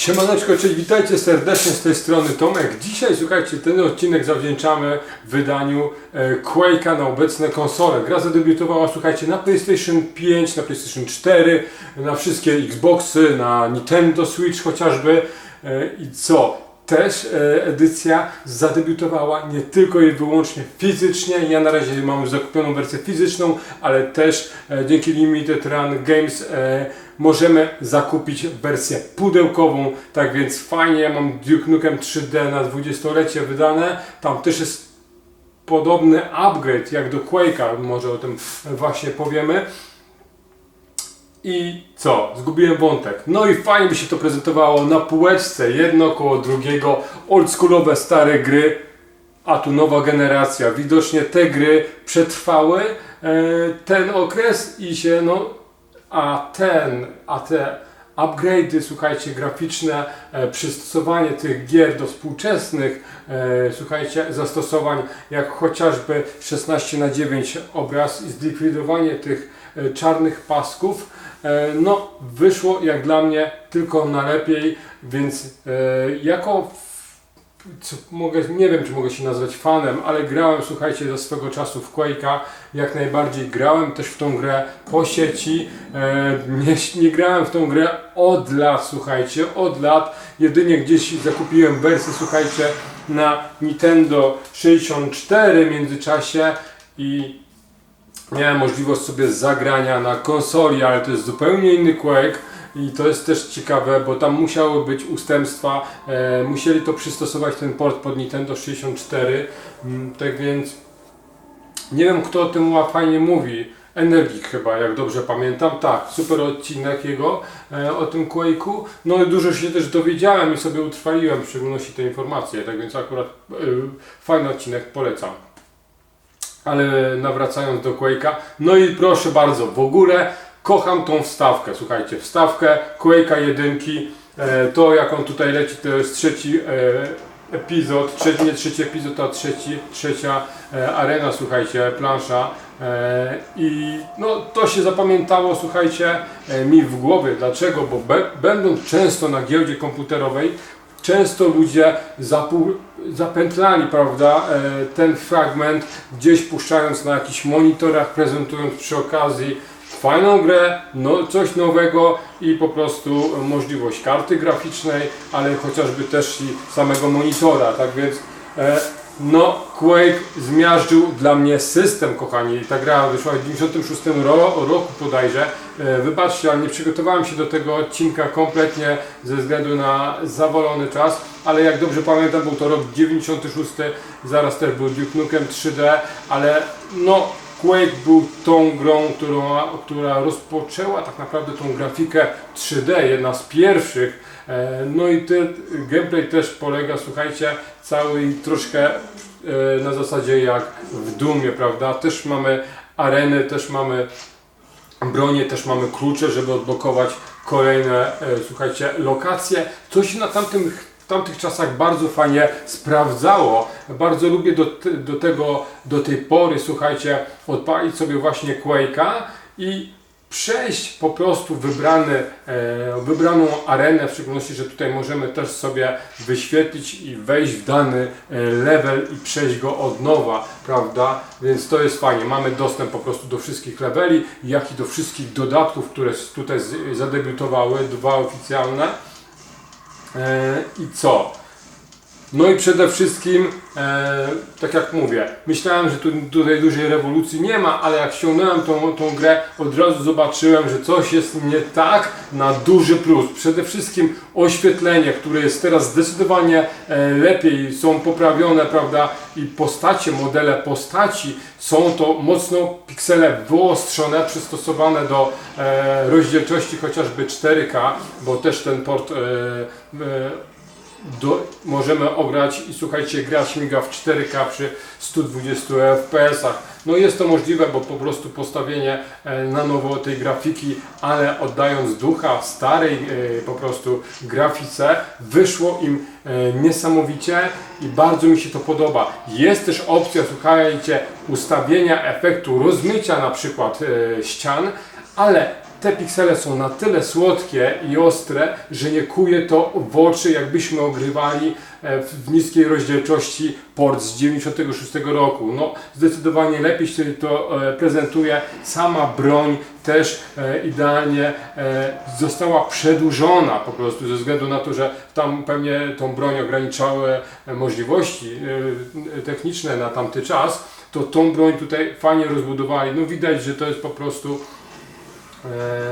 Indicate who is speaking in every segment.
Speaker 1: Siemaneczko, cześć, witajcie serdecznie z tej strony Tomek. Dzisiaj, słuchajcie, ten odcinek zawdzięczamy wydaniu e, Quake'a na obecne konsole. Gra zadebiutowała, słuchajcie, na PlayStation 5, na PlayStation 4, na wszystkie Xboxy, na Nintendo Switch chociażby. E, I co? Też e, edycja zadebiutowała nie tylko i wyłącznie fizycznie. Ja na razie mam zakupioną wersję fizyczną, ale też e, dzięki Limited Run Games e, możemy zakupić wersję pudełkową. Tak więc fajnie, ja mam Duke Nukem 3D na 20-lecie wydane. Tam też jest podobny upgrade jak do Quake'a, może o tym właśnie powiemy. I co? Zgubiłem wątek. No i fajnie by się to prezentowało na półeczce, jedno koło drugiego, oldschoolowe stare gry, a tu nowa generacja. Widocznie te gry przetrwały e, ten okres i się no, a ten, a te upgrade'y, słuchajcie, graficzne, e, przystosowanie tych gier do współczesnych, e, słuchajcie, zastosowań, jak chociażby 16 na 9 obraz i zlikwidowanie tych e, czarnych pasków, no wyszło jak dla mnie tylko na lepiej, więc e, jako co mogę, nie wiem czy mogę się nazwać fanem, ale grałem, słuchajcie, ze swego czasu w Quake'a, jak najbardziej grałem też w tą grę po sieci, e, nie, nie grałem w tą grę od lat, słuchajcie, od lat, jedynie gdzieś zakupiłem wersję, słuchajcie, na Nintendo 64 w międzyczasie i miałem możliwość sobie zagrania na konsoli, ale to jest zupełnie inny Quake. I to jest też ciekawe, bo tam musiały być ustępstwa, e, musieli to przystosować ten port pod Nintendo 64, mm, tak więc nie wiem kto o tym fajnie mówi, Energik chyba, jak dobrze pamiętam, tak, super odcinek jego e, o tym Quake'u, no i dużo się też dowiedziałem i sobie utrwaliłem w szczególności te informacje, tak więc akurat e, fajny odcinek, polecam. Ale nawracając do Quake'a, no i proszę bardzo, w ogóle kocham tą wstawkę, słuchajcie, wstawkę Quake'a jedynki, e, to jak on tutaj leci, to jest trzeci e, epizod, trzeci, nie trzeci epizod, a trzeci, trzecia e, arena, słuchajcie, plansza. I no to się zapamiętało, słuchajcie, mi w głowie, dlaczego, bo be, będąc często na giełdzie komputerowej, często ludzie zapu- zapętlali, prawda, e, ten fragment gdzieś puszczając na jakichś monitorach, prezentując przy okazji fajną grę, no, coś nowego i po prostu możliwość karty graficznej, ale chociażby też i samego monitora, tak więc e, no, Quake zmiażdżył dla mnie system, kochani. Ta gra wyszła w 96 ro roku bodajże. E, wybaczcie, ale nie przygotowałem się do tego odcinka kompletnie ze względu na zawalony czas, ale jak dobrze pamiętam, był to rok 96, zaraz też był Duke Nukem 3D, ale no, Quake był tą grą, która, która rozpoczęła tak naprawdę tą grafikę 3D, jedna z pierwszych. E, No i ten gameplay też polega, słuchajcie, cały troszkę e, na zasadzie jak w Dumie, prawda? Też mamy areny, też mamy bronię, też mamy klucze, żeby odblokować kolejne, e, słuchajcie, lokacje. Co się na tamtym, tamtych czasach bardzo fajnie sprawdzało. Bardzo lubię do, do tego, do tej pory, słuchajcie, odpalić sobie właśnie Quake'a i przejść po prostu wybrany, e, wybraną arenę, w szczególności, że tutaj możemy też sobie wyświetlić i wejść w dany e, level i przejść go od nowa, prawda? Więc to jest fajnie. Mamy dostęp po prostu do wszystkich leveli, jak i do wszystkich dodatków, które tutaj zadebiutowały, dwa oficjalne. E, I co? No i przede wszystkim, e, tak jak mówię, myślałem, że tu, tutaj dużej rewolucji nie ma, ale jak ściągnąłem tą, tą grę, od razu zobaczyłem, że coś jest nie tak na duży plus. Przede wszystkim oświetlenie, które jest teraz zdecydowanie e, lepiej, są poprawione, prawda, i postacie, modele postaci są to mocno piksele wyostrzone, przystosowane do e, rozdzielczości chociażby 4K, bo też ten port e, e, do, możemy ograć i słuchajcie, gra śmiga w 4K przy 120 FPS-ach. No jest to możliwe, bo po prostu postawienie e, na nowo tej grafiki, ale oddając ducha starej e, po prostu grafice, wyszło im e, niesamowicie i bardzo mi się to podoba. Jest też opcja, słuchajcie, ustawienia efektu rozmycia na przykład ścian, ale te piksele są na tyle słodkie i ostre, że nie kuje to w oczy, jakbyśmy ogrywali e, w niskiej rozdzielczości port z 96 roku. No, zdecydowanie lepiej się to e, prezentuje. Sama broń też e, idealnie została przedłużona po prostu ze względu na to, że tam pewnie tą broń ograniczały możliwości techniczne na tamty czas, to tą broń tutaj fajnie rozbudowali. No widać, że to jest po prostu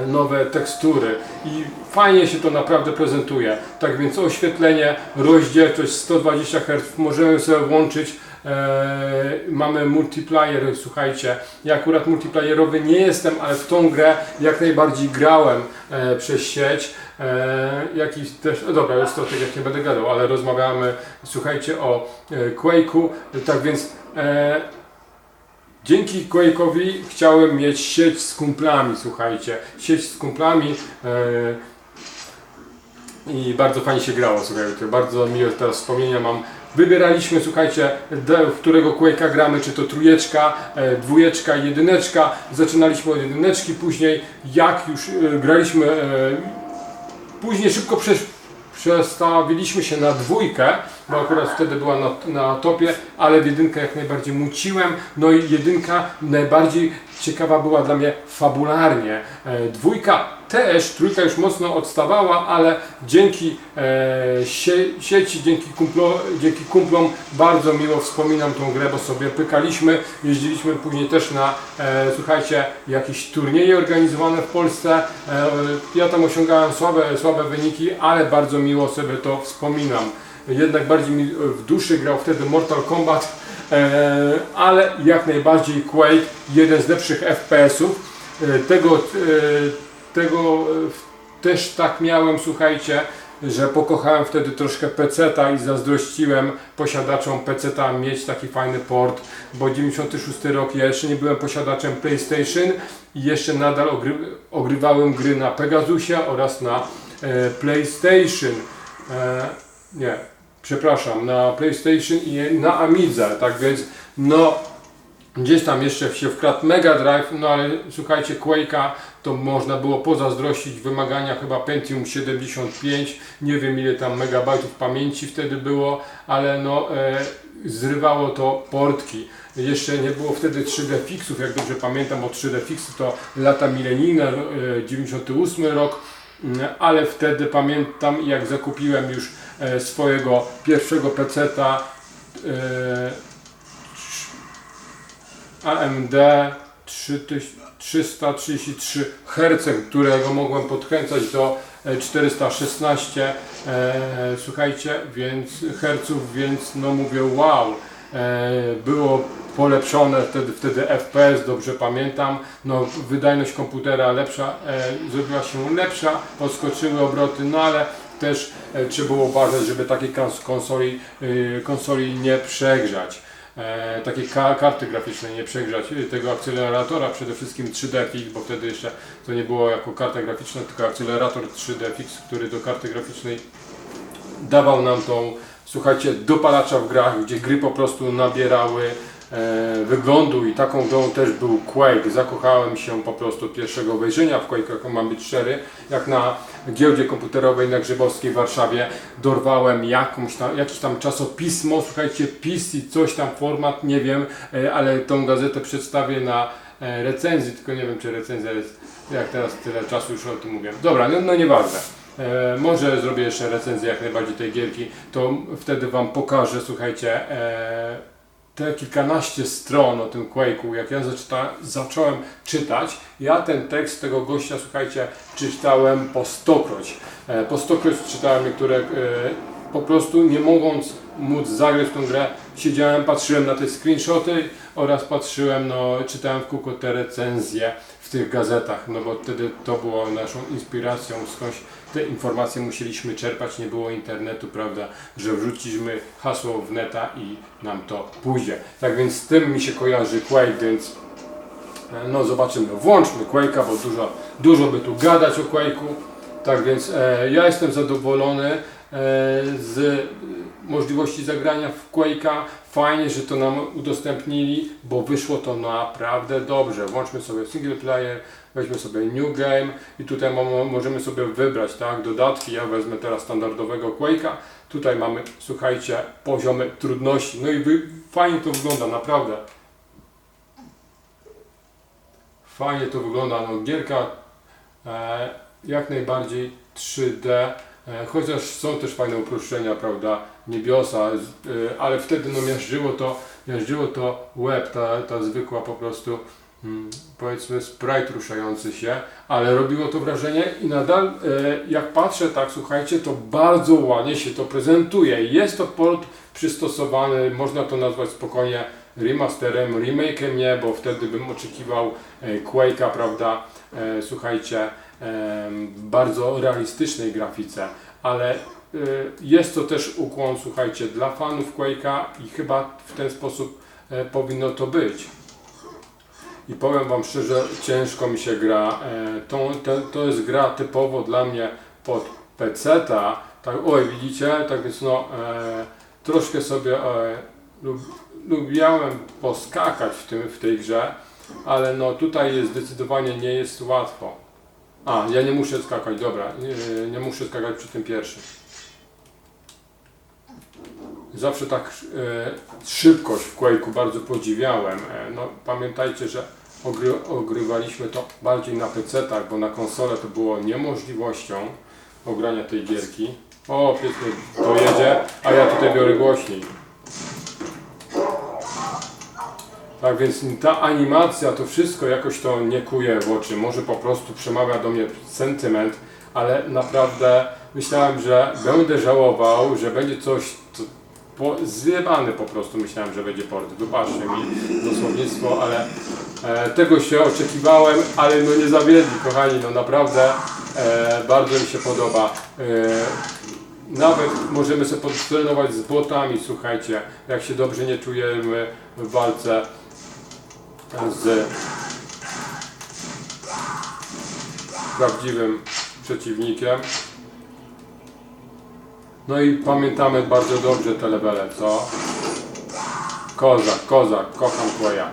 Speaker 1: nowe tekstury i fajnie się to naprawdę prezentuje. Tak więc oświetlenie, rozdzielczość 120 Hz możemy sobie włączyć. E, mamy multiplayer, słuchajcie, ja akurat multiplayerowy nie jestem, ale w tą grę jak najbardziej grałem e, przez sieć. E, jakiś też, no dobra, tak jak nie będę gadał, ale rozmawiamy, słuchajcie, o e, Quake'u, tak więc e, Dzięki Quake'owi chciałem mieć sieć z kumplami, słuchajcie. Sieć z kumplami e, i bardzo fajnie się grało, słuchajcie. Bardzo miłe teraz wspomnienia mam. Wybieraliśmy, słuchajcie, w którego Quake'a gramy, czy to trójeczka, e, dwójeczka, jedyneczka. Zaczynaliśmy od jedyneczki, później jak już e, graliśmy, e, później szybko przesz przestawiliśmy się na dwójkę, bo akurat wtedy była na, na topie, ale w jedynkę jak najbardziej muciłem. No i jedynka najbardziej ciekawa była dla mnie fabularnie. E, dwójka też, trójka już mocno odstawała, ale dzięki e, sie, sieci, dzięki, kumplo, dzięki kumplom bardzo miło wspominam tą grę, bo sobie pykaliśmy, jeździliśmy później też na, e, słuchajcie, jakieś turnieje organizowane w Polsce. Ja tam osiągałem słabe, słabe wyniki, ale bardzo miło sobie to wspominam. Jednak bardziej mi w duszy grał wtedy Mortal Kombat, ale jak najbardziej Quake, jeden z lepszych FPS-ów. E, tego, e, tego e, też tak miałem, słuchajcie, że pokochałem wtedy troszkę peceta i zazdrościłem posiadaczom peceta mieć taki fajny port, bo 96 rok jeszcze nie byłem posiadaczem PlayStation i jeszcze nadal ogry, ogrywałem gry na Pegasusie oraz na e, PlayStation. E, nie, przepraszam, na PlayStation i na Amidze, tak więc no Gdzieś tam jeszcze się wkradł Mega Drive, no ale słuchajcie, Quake'a to można było pozazdrościć wymagania chyba Pentium 75, nie wiem ile tam megabajtów pamięci wtedy było, ale no e, zrywało to portki. Jeszcze nie było wtedy 3D Fixów, jak dobrze pamiętam, bo 3D Fixy to lata milenijne, e, 98 rok, Mm, ale wtedy pamiętam jak zakupiłem już e, swojego pierwszego peceta e, AMD 333 Hz, którego mogłem podkręcać do e, 416 e, słuchajcie, więc herców, więc no mówię wow, e, było polepszone wtedy, wtedy FPS, dobrze pamiętam, no wydajność komputera lepsza, e, zrobiła się lepsza, podskoczyły obroty, no ale też e, trzeba było uważać, żeby takiej kons- konsoli, y, konsoli nie przegrzać. E, takiej ka karty graficznej nie przegrzać e, tego akceleratora, przede wszystkim 3D-Fix, bo wtedy jeszcze to nie było jako karta graficzna, tylko akcelerator 3D-Fix, który do karty graficznej dawał nam tą, słuchajcie, dopalacza w grach, gdzie gry po prostu nabierały e, wyglądu i taką grą też był Quake. Zakochałem się po prostu od pierwszego wejrzenia w Quake, jak mam być szczery, jak na giełdzie komputerowej na Grzybowskiej w Warszawie dorwałem jakąś tam, jakieś tam czasopismo, słuchajcie, PiS i coś tam, format, nie wiem, e, ale tą gazetę przedstawię na e, recenzji, tylko nie wiem, czy recenzja jest, jak teraz tyle czasu już o tym mówię. Dobra, no, no nieważne. E, może zrobię jeszcze recenzję jak najbardziej tej gierki, to wtedy Wam pokażę, słuchajcie, e, te kilkanaście stron o tym Quake'u, jak ja zaczyta, zacząłem czytać, ja ten tekst tego gościa, słuchajcie, czytałem po stokroć. E, po stokroć czytałem niektóre, e, po prostu nie mogąc móc zagrać w tą grę, siedziałem, patrzyłem na te screenshoty oraz patrzyłem, no, czytałem w kółko te recenzje w tych gazetach, no bo wtedy to było naszą inspiracją, skądś te informacje musieliśmy czerpać, nie było internetu, prawda, że wrzuciliśmy hasło w neta i nam to pójdzie. Tak więc z tym mi się kojarzy Quake, więc e, no zobaczymy, włączmy Quake'a, bo dużo, dużo by tu gadać o Quake'u. Tak więc e, ja jestem zadowolony. Z e, możliwości zagrania w Quake'a. Fajnie, że to nam udostępnili, bo wyszło to naprawdę dobrze. Włączmy sobie single player, weźmy sobie new game i tutaj mo- możemy sobie wybrać tak, dodatki. Ja wezmę teraz standardowego Quake'a. Tutaj mamy, słuchajcie, poziomy trudności. No i fajnie to wygląda, naprawdę. Fajnie to wygląda. No, gierka e, jak najbardziej 3D, e, chociaż są też fajne uproszczenia, prawda, niebiosa, e, ale wtedy no, miażdżyło to, miażdżyło to łeb, ta, ta zwykła po prostu mm, powiedzmy sprite ruszający się, ale robiło to wrażenie i nadal e, jak patrzę tak, słuchajcie, to bardzo ładnie się to prezentuje. Jest to port przystosowany, można to nazwać spokojnie remasterem, remake'em nie, bo wtedy bym oczekiwał e, Quake'a, prawda, e, słuchajcie, em, w bardzo realistycznej grafice, ale e, jest to też ukłon, słuchajcie, dla fanów Quake'a i chyba w ten sposób e, powinno to być. I powiem Wam szczerze, ciężko mi się gra. E, to, to, to jest gra typowo dla mnie pod PC-ta. Tak, oj, widzicie? Tak więc no, e, troszkę sobie e, lub, lubiałem poskakać w, tym, w tej grze, ale no tutaj jest zdecydowanie nie jest łatwo. A, ja nie muszę skakać, dobra, nie, nie muszę skakać przy tym pierwszym. Zawsze tak e, szybkość w Quake'u bardzo podziwiałem. E, no, pamiętajcie, że ogry, ogrywaliśmy to bardziej na PC-tach, bo na konsolę to było niemożliwością ogrania tej gierki. O, pięknie to jedzie, a ja tutaj biorę głośniej. Tak więc ta animacja, to wszystko jakoś to nie kuje w oczy. Może po prostu przemawia do mnie sentyment, ale naprawdę myślałem, że będę żałował, że będzie coś co, po, zjebany po prostu. Myślałem, że będzie port. Wybaczcie mi dosłownictwo, ale e, tego się oczekiwałem, ale no nie zawiedli, kochani. No naprawdę e, bardzo mi się podoba. E, nawet możemy sobie potrenować z botami, słuchajcie, jak się dobrze nie czujemy w walce z prawdziwym przeciwnikiem. No i pamiętamy bardzo dobrze te levele, co? Kozak, kozak, kocham twoja.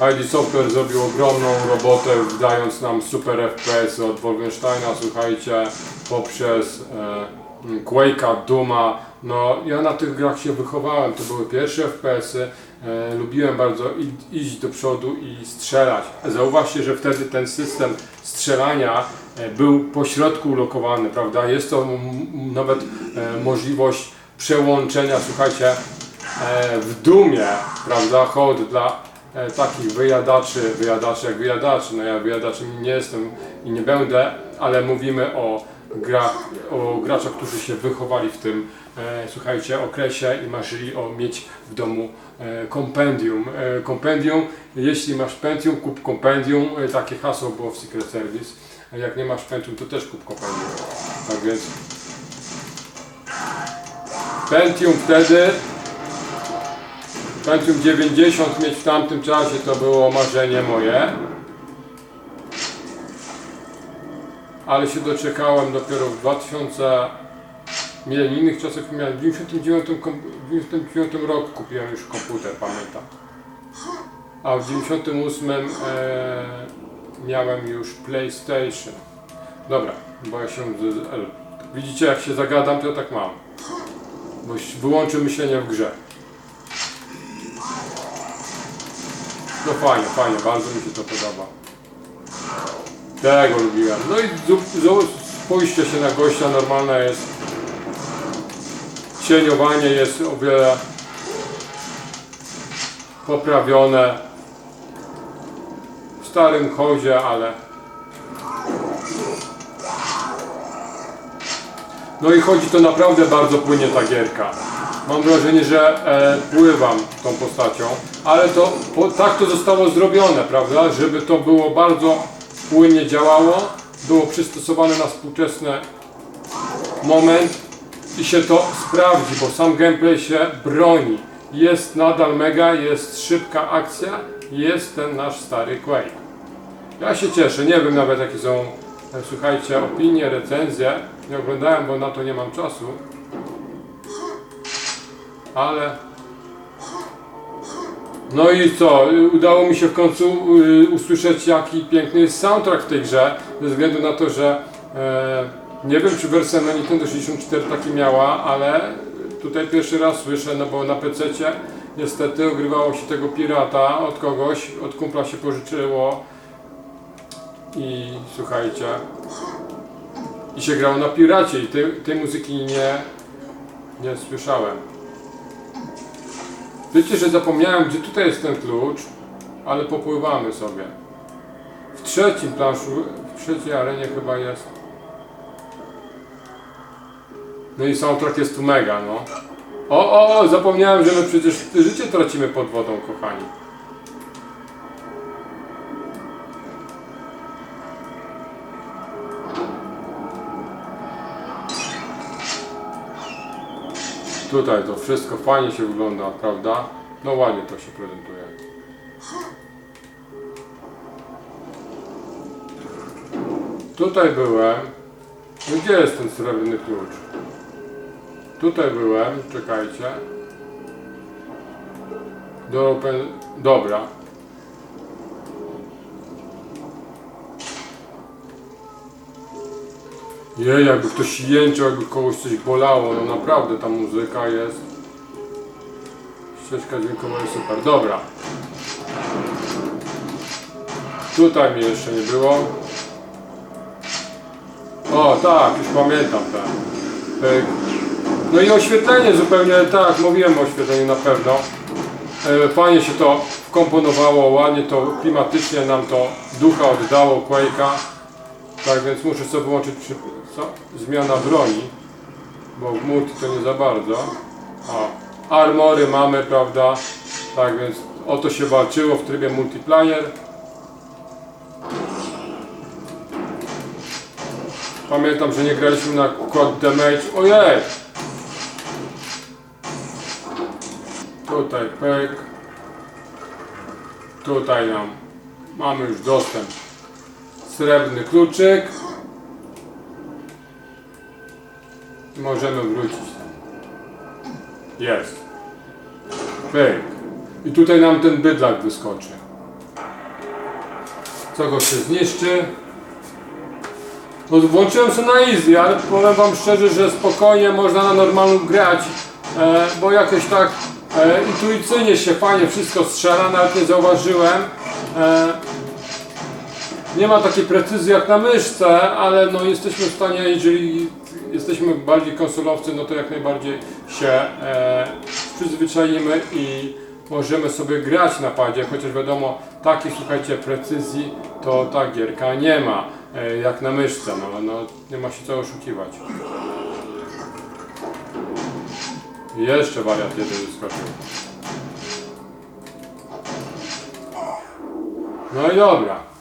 Speaker 1: ID Software zrobił ogromną robotę, dając nam super FPS od Wolfensteina, słuchajcie, poprzez e, Quake'a, Duma. No, ja na tych grach się wychowałem, to były pierwsze FPS-y. E, lubiłem bardzo i, iść do przodu i strzelać. Zauważcie, że wtedy ten system strzelania e, był po środku ulokowany, prawda? Jest to nawet e, możliwość przełączenia, słuchajcie, e, w dumie, prawda, hołd dla e, takich wyjadaczy, wyjadaczy jak wyjadaczy, no ja wyjadaczem nie jestem i nie będę, ale mówimy o grach, o graczach, którzy się wychowali w tym, e, słuchajcie, okresie i marzyli o mieć w domu e, kompendium. E, kompendium, jeśli masz Pentium, kup kompendium, takie hasło było w Secret Service. A jak nie masz Pentium, to też kup kompendium. Tak więc Pentium wtedy Pentium 90 mieć w tamtym czasie to było marzenie moje. Ale się doczekałem dopiero w 2000 milenijnych czasach w 99, kom- w 99 roku kupiłem już komputer, pamiętam. A w 98 e, miałem już PlayStation. Dobra, bo ja się. Widzicie, jak się zagadam, to tak mam. Bo wyłączę myślenie w grze. No fajnie, fajnie, bardzo mi się to podoba. Tego lubiłem. No i spójrzcie się na gościa, normalne jest cieniowanie jest o wiele poprawione w starym chodzie, ale no i chodzi to naprawdę bardzo płynnie ta gierka. Mam wrażenie, że e, pływam tą postacią, ale to po, tak to zostało zrobione, prawda? Żeby to było bardzo płynnie działało, było przystosowane na współczesny moment i się to sprawdzi, bo sam gameplay się broni. Jest nadal mega, jest szybka akcja, jest ten nasz stary Quake. Ja się cieszę, nie wiem nawet jakie są e, słuchajcie, opinie, recenzje. Nie oglądałem, bo na to nie mam czasu. Ale no i co? Udało mi się w końcu y, usłyszeć, jaki piękny jest soundtrack w tej grze, ze względu na to, że e, nie wiem, czy wersja na Nintendo 64 taki miała, ale tutaj pierwszy raz słyszę, no bo na PC niestety ogrywało się tego pirata od kogoś, od kumpla się pożyczyło i słuchajcie, i się grało na piracie i tej, tej muzyki nie, nie słyszałem. Wiecie, że zapomniałem, gdzie tutaj jest ten klucz, ale popływamy sobie. W trzecim planszu, w trzeciej arenie chyba jest. No i soundtrack jest tu mega, no. O, o, o, zapomniałem, że my przecież życie tracimy pod wodą, kochani. Tutaj to wszystko fajnie się wygląda, prawda? No ładnie to się prezentuje. Tutaj byłem. No gdzie jest ten srebrny klucz? Tutaj byłem, czekajcie. Do. Dobra. Jej, jakby ktoś jęczył, jakby kogoś coś bolało, no naprawdę ta muzyka jest. Ścieżka dźwiękowa jest super. Dobra. Tutaj mi jeszcze nie było. O, tak, już pamiętam ten. Pyk. No i oświetlenie zupełnie tak, mówiłem o oświetleniu na pewno. E, Fajnie się to wkomponowało, ładnie to klimatycznie nam to ducha oddało Quake'a. Tak więc muszę sobie wyłączyć przy... co? Zmiana broni, bo w multi to nie za bardzo. O, armory mamy, prawda? Tak więc o to się walczyło w trybie multiplayer. Pamiętam, że nie graliśmy na quad damage. Ojej! Tutaj pek. Tutaj nam mamy już dostęp. Srebrny kluczyk. Możemy wrócić. Jest. Pyk. I tutaj nam ten bydlak wyskoczy. Co go się zniszczy? No, włączyłem sobie na easy, ale powiem wam szczerze, że spokojnie można na normalną grać, e, bo jakoś tak e, intuicyjnie się fajnie wszystko strzela, nawet nie zauważyłem. E, nie ma takiej precyzji jak na myszce, ale no jesteśmy w stanie, jeżeli jesteśmy bardziej konsolowcy, no to jak najbardziej się e, przyzwyczaimy i możemy sobie grać na padzie, chociaż wiadomo, takiej słuchajcie precyzji to ta gierka nie ma, e, jak na myszce, no, no nie ma się co oszukiwać. Jeszcze wariat jeden wyskoczył. No i dobra.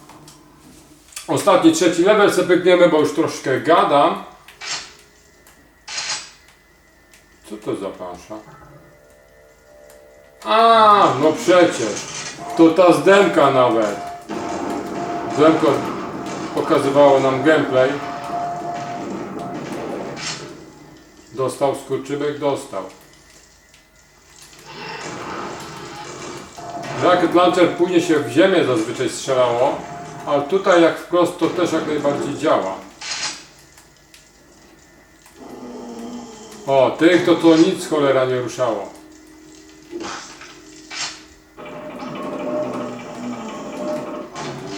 Speaker 1: Ostatni, trzeci level sobie pykniemy, bo już troszkę gadam. Co to za plansza? A, no przecież. To ta zdemka nawet. Zdemko pokazywało nam gameplay. Dostał skurczybek? Dostał. Rocket Launcher później się w ziemię zazwyczaj strzelało, ale tutaj jak wprost to też jak najbardziej działa. O, tych to to nic cholera nie ruszało.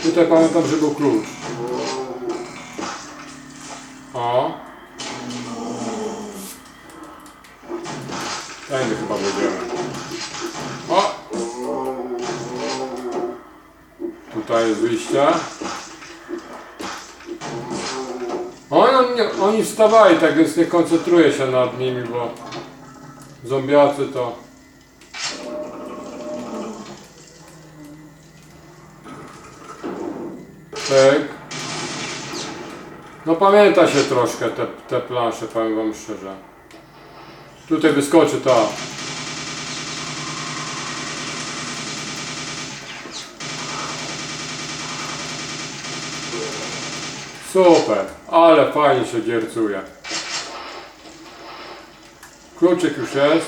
Speaker 1: Tutaj pamiętam, że był klucz. Oni, oni, oni wstawali, tak więc nie koncentruję się nad nimi, bo zombiacy to... Tak. No pamięta się troszkę te, te plansze, powiem wam szczerze. Tutaj wyskoczy ta. Super, ale fajnie się giercuje. Kluczyk już jest.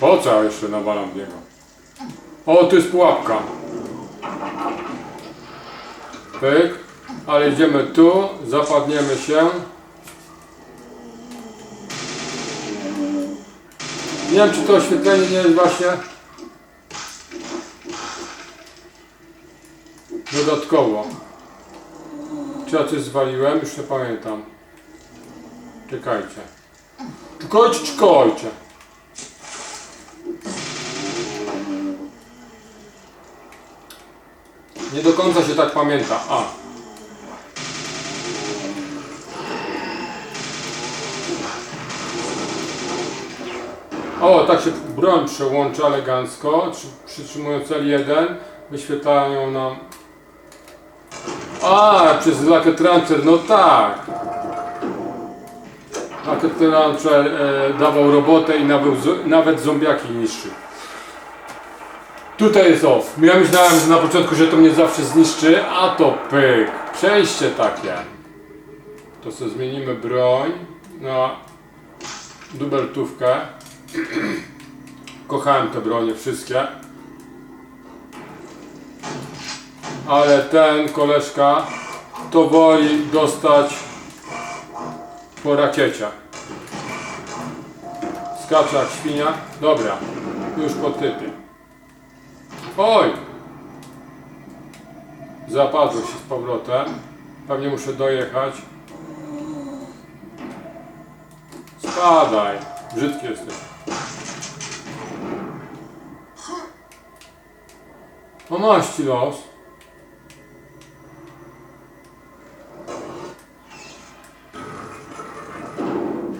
Speaker 1: Po co jeszcze nawalam w niego? O, tu jest pułapka. Pyk. Ale idziemy tu, zapadniemy się. Nie wiem, czy to oświetlenie nie jest właśnie dodatkowo. Czy ja coś zwaliłem? Już nie pamiętam. Czekajcie. Czekajcie, czekajcie. Nie do końca się tak pamięta. A. O, tak się broń przełącza elegancko, przy- przytrzymując L1, wyświetlają nam... A, przez Lucky Transfer, no tak! Lucky Transfer e, dawał robotę i nawet, nawet zombiaki niszczył. Tutaj jest off. Ja myślałem na początku, że to mnie zawsze zniszczy, a to pyk. Przejście takie. To sobie zmienimy broń na dubeltówkę. Kochałem te bronie wszystkie. Ale ten koleżka to woli dostać po rakiecie. Skacze jak świnia. Dobra, już po typie. Oj! Zapadło się z powrotem. Pewnie muszę dojechać. Spadaj. Brzydki jesteś. Ci los.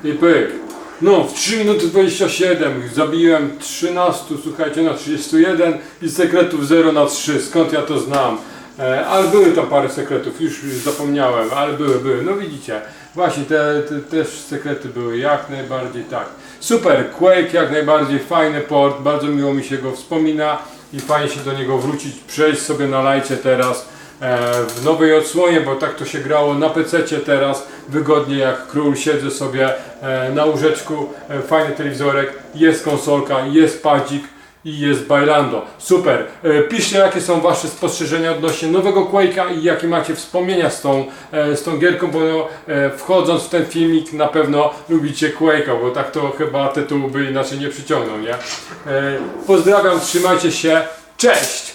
Speaker 1: I pyk. No, w 3 minuty 27 zabiłem 13, słuchajcie, na 31 i sekretów 0 na 3. Skąd ja to znam? E, ale były tam parę sekretów, już, już zapomniałem, ale były, były. No widzicie, właśnie te, te też sekrety były, jak najbardziej tak. Super, Quake jak najbardziej fajny port, bardzo miło mi się go wspomina i fajnie się do niego wrócić, przejść sobie na lajcie teraz e, w nowej odsłonie, bo tak to się grało na PC teraz, wygodnie jak król, siedzę sobie e, na łóżeczku, e, fajny telewizorek, jest konsolka, jest padzik i jest Bailando. Super. E, Piszcie jakie są Wasze spostrzeżenia odnośnie nowego Quake'a i jakie macie wspomnienia z tą, e, z tą gierką, bo e, wchodząc w ten filmik na pewno lubicie Quake'a, bo tak to chyba tytuł by inaczej nie przyciągnął, nie? Pozdrawiam, trzymajcie się, cześć!